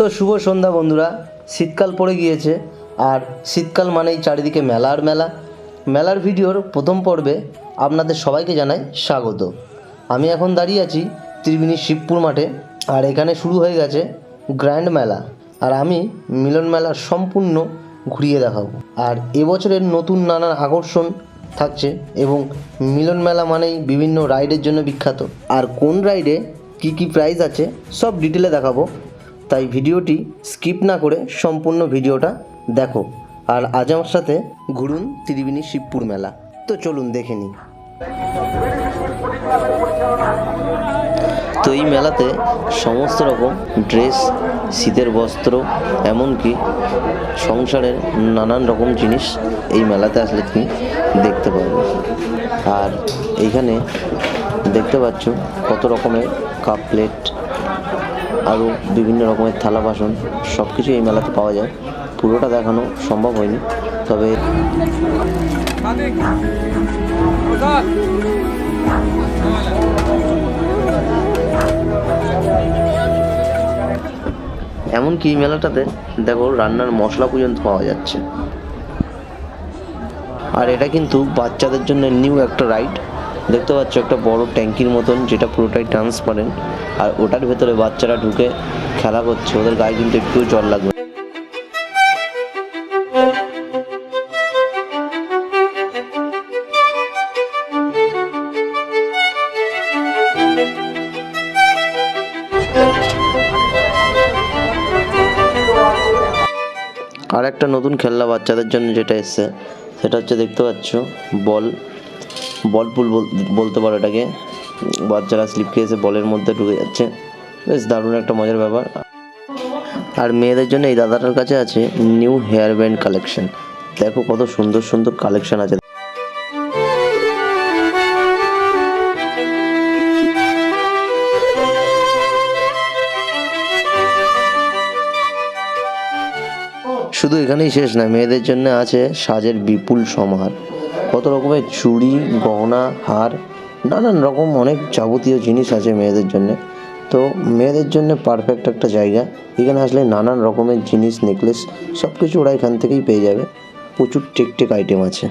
তো শুভ সন্ধ্যা বন্ধুরা। শীতকাল পড়ে গিয়েছে, আর শীতকাল মানেই চারিদিকে মেলা আর মেলা। মেলার ভিডিওর প্রথম পর্বে আপনাদের সবাইকে জানাই স্বাগত। আমি এখন দাঁড়িয়ে আছি ত্রিবেণী শিবপুর মাঠে, আর এখানে শুরু হয়ে গেছে গ্র্যান্ড মেলা। আর আমি মিলন মেলার সম্পূর্ণ ঘুরিয়ে দেখাবো। আর এবছরের নতুন নানান আকর্ষণ থাকছে, এবং মিলন মেলা মানেই বিভিন্ন রাইডের জন্য বিখ্যাত। আর কোন রাইডে কী কী প্রাইস আছে, সব ডিটেলে দেখাবো। তাই ভিডিওটি স্কিপ না করে সম্পূর্ণ ভিডিওটা দেখো। আর আজ আমার সাথে ঘুরুন ত্রিবেণী শিবপুর মেলা। তো চলুন দেখে নিই। তো এই মেলাতে সমস্ত রকম ড্রেস, শীতের বস্ত্র, এমনকি সংসারের নানান রকম জিনিস এই মেলাতে আসলে তুমি দেখতে পাবে। আর এইখানে দেখতে পাচ্ছ কত রকমের কাপ প্লেট আরও বিভিন্ন রকমের থালা বাসন সব কিছু এই মেলাতে পাওয়া যায়। পুরোটা দেখানো সম্ভব হয়নি, তবে এমনকি এই মেলাটাতে দেখো রান্নার মশলা পর্যন্ত পাওয়া যাচ্ছে। আর এটা কিন্তু বাচ্চাদের জন্য নিউ একটা রাইড। দেখতে পাচ্ছ একটা বড় ট্যাঙ্কির মতন, যেটা পুরোটাই ট্রান্সপারেন্ট আর ওটার ভেতরে বাচ্চারা ঢুকে খেলা করছে, ওদের গায়ে কিন্তু একটু জল লাগবে। আর একটা নতুন খেলনা বাচ্চাদের জন্য যেটা এসছে, সেটা হচ্ছে দেখতে পাচ্ছ, বল। বল পুল বল- বলতে পারো এটাকে। বাচ্চারা স্লিপ খেয়ে এসে বলের মধ্যে ঢুকে যাচ্ছে। বেশ দারুণ একটা মজার ব্যাপার। আর মেয়েদের জন্য এই দাদাটার কাছে আছে নিউ হেয়ার ব্যান্ড কালেকশন। দেখো কত সুন্দর সুন্দর কালেকশন আছে। শুধু এখানেই শেষ না, মেয়েদের জন্য আছে সাজের বিপুল সমাহার। কত রকমের চুড়ি, গহনা, হার, নানান রকম অনেক যাবতীয় জিনিস আছে মেয়েদের জন্য। তো মেয়েদের জন্য পারফেক্ট একটা জায়গা। এখানে আসলে নানান রকমের জিনিস নেকলেস সব কিছু ওরা এখান থেকেই পেয়ে যাবে। প্রচুর টেকটেক আইটেম আছে।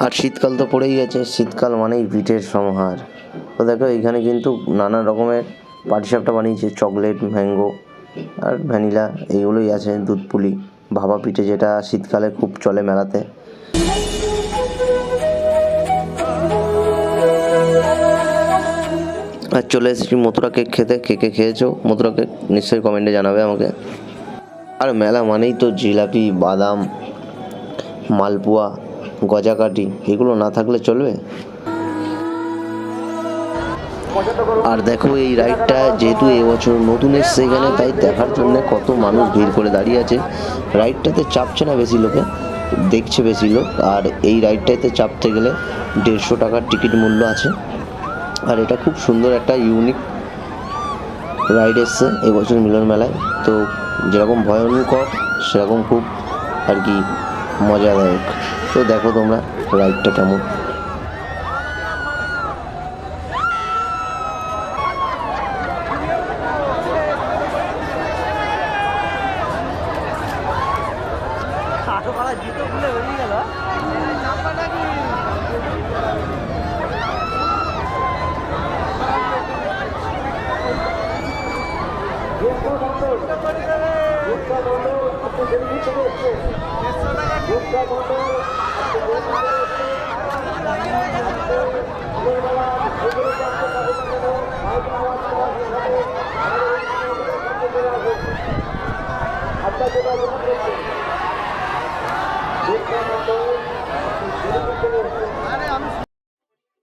আর শীতকাল তো পড়েই গেছে। শীতকাল মানেই পিঠের সমাহার। তো দেখো, এখানে কিন্তু নানান রকমের পাটিসাপটা বানিয়েছে। চকলেট ম্যাঙ্গো আর ভ্যানিলা এইগুলোই আছে। দুধ পুলি ভাপা পিঠে যেটা শীতকালে খুব চলে মেলাতে। আর চলে এসেছি মথুরা কেক খেতে। কে কে খেয়েছো? মথুরা কেক নিশ্চয়ই কমেন্টে জানাবে আমাকে। আর মেলা মানেই তো জিলাপি, বাদাম, মালপোয়া, গজাকাটি। এগুলো না থাকলে চলবে? আর দেখো এই রাইডটা যেহেতু এবছর নতুন এসছে এখানে, তাই দেখার জন্য কত মানুষ ভিড় করে দাঁড়িয়ে আছে। রাইডটাতে চাপছে না বেশি লোকে, দেখছে বেশি লোক। আর এই রাইডটাতে চাপতে গেলে দেড়শো টাকার টিকিট মূল্য আছে। আর এটা খুব সুন্দর একটা ইউনিক রাইড এসছে এবছর মিলন মেলায়। তো যেরকম ভয়ঙ্কর, সেরকম খুব আর কি মজাদায়ক। তো দেখো তোমরা রাইডটা কেমন।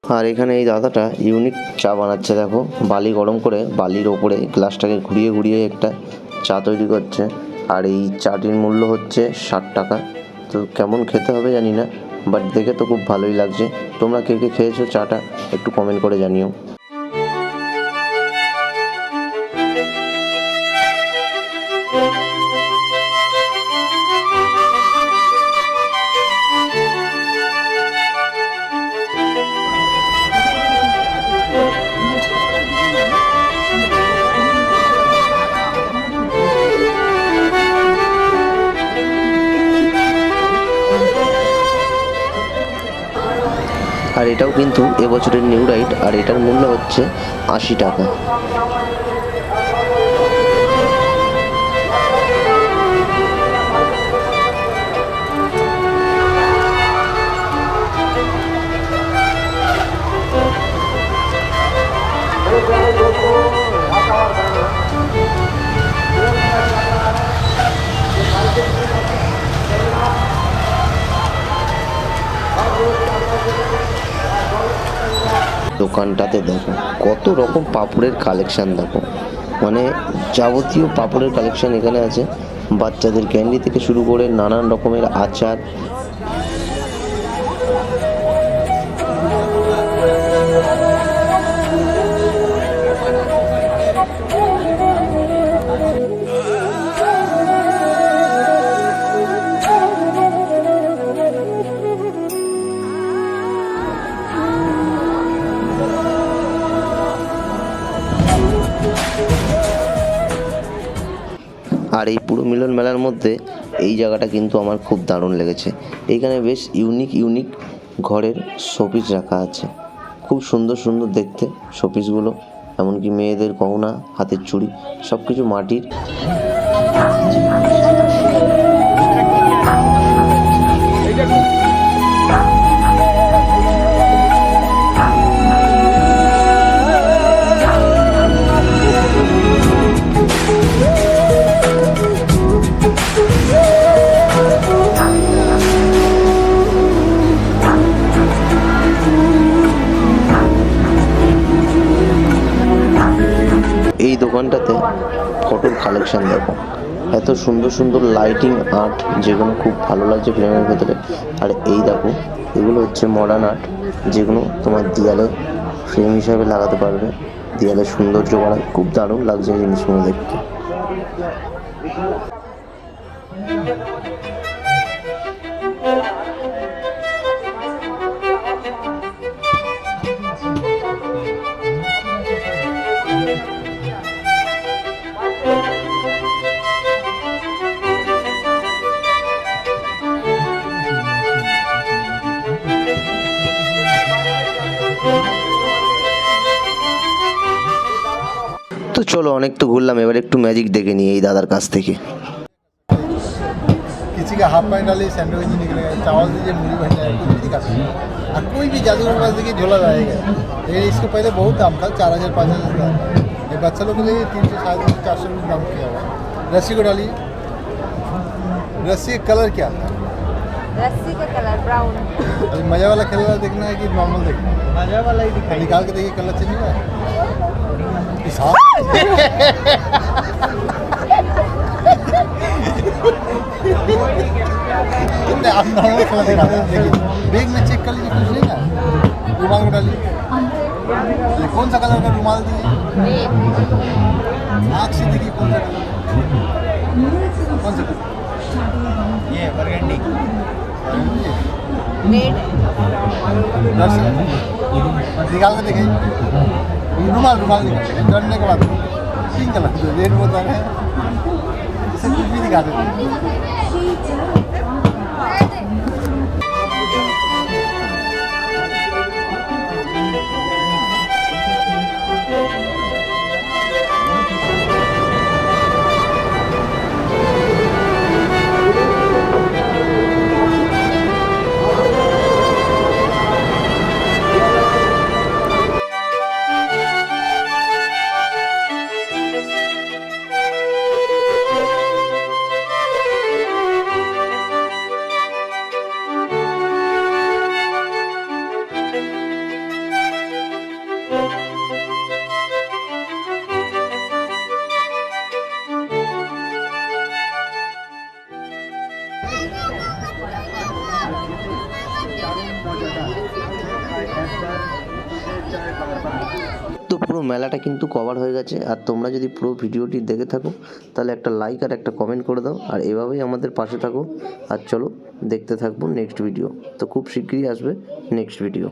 আর এখানে এই দাদাটা ইউনিক চা বানাচ্ছে, দেখো। বালি গরম করে বালির ওপরে গ্লাসটাকে ঘুরিয়ে ঘুরিয়ে একটা চা তৈরি করছে। আর এই চাটির মূল্য হচ্ছে ষাট টাকা। তো কেমন খেতে হবে জানি না বাট দেখে তো খুব ভালোই লাগছে। তোমরা কে কে খেয়েছো চাটা, একটু কমেন্ট করে জানিও। আর এটাও কিন্তু এবছরের নিউ রাইড আর এটার মূল্য হচ্ছে আশি টাকা। দোকানটাতে দেখো, কত রকম পাপড়ের কালেকশান দেখো। মানে যাবতীয় পাপড়ের কালেকশান এখানে আছে। বাচ্চাদের ক্যান্ডি থেকে শুরু করে নানান রকমের আচার আর এই পুরো মিলন মেলার মধ্যে এই জায়গাটা কিন্তু আমার খুব দারুণ লেগেছে। এইখানে বেশ ইউনিক ইউনিক ঘরের শোপিস রাখা আছে। খুব সুন্দর সুন্দর দেখতে শোপিসগুলো এমনকি মেয়েদের গহনা, হাতের চুড়ি সব কিছু মাটির। কালেকশন দেখো। এত সুন্দর সুন্দর লাইটিং আর্ট যেগুলো খুব ভালো লাগছে ফ্রেমের ভেতরে। আর এই দেখো, এগুলো হচ্ছে মডার্ন আর্ট যেগুলো তোমার দেয়ালে ফ্রেম হিসাবে লাগাতে পারবে। দেয়ালে সৌন্দর্য বাড়ায় খুব দারুণ লাগছে জিনিসগুলো দেখতে। তো চলো অনেক তো ঘুরলাম এবার একটু ম্যাজিক দেখে নিই এই দাদার কাছ থেকে किसी का हाफ पैंट डाले सैंडविच नहीं निकलेगा चावल दीजिए मूली बन जाएगा कुछ भी दिखा सकते हैं। और कोई भी जादूगर पास देखिए झोला रहेगा ये इसके पहले बहुत दाम था चार हज़ार पाँच हज़ार दाम था ये बच्चा लोग के लिए तीन सौ साढ़े तीन सौ चार सौ रुपये दाम किया हुआ है रस्सी को डालिए रस्सी का कलर क्या है रस्सी का कलर ब्राउन अभी मज़ा वाला कलर देखना है कि नॉर्मल देखना है मजा वाला ही दिखाई निकाल के देखिए कलर चेंज हुआ है इस हाथ कितने आप नॉर्मल कलर दिखाते बैग में चेक कर लीजिए कुछ नहीं ना रुमाल को डालिए। कौन सा कलर का रुमाल दिए आँख से देखिए कौन सा कलर कौन सा कलर ये बरगंडी रेड निकाल के देखिए रुमाल रुमाल निकाल डरने के बाद पिंक कलर रेड बोलता है इसे कुछ তো পুরো মেলাটা কিন্তু কভার হয়ে গেছে। আর তোমরা যদি পুরো ভিডিওটি দেখে থাকো, তাহলে একটা লাইক আর একটা কমেন্ট করে দাও। আর এভাবেই আমাদের পাশে থাকো। আর চলো দেখতে থাকব নেক্সট ভিডিও তো খুব শীঘ্রই আসবে নেক্সট ভিডিও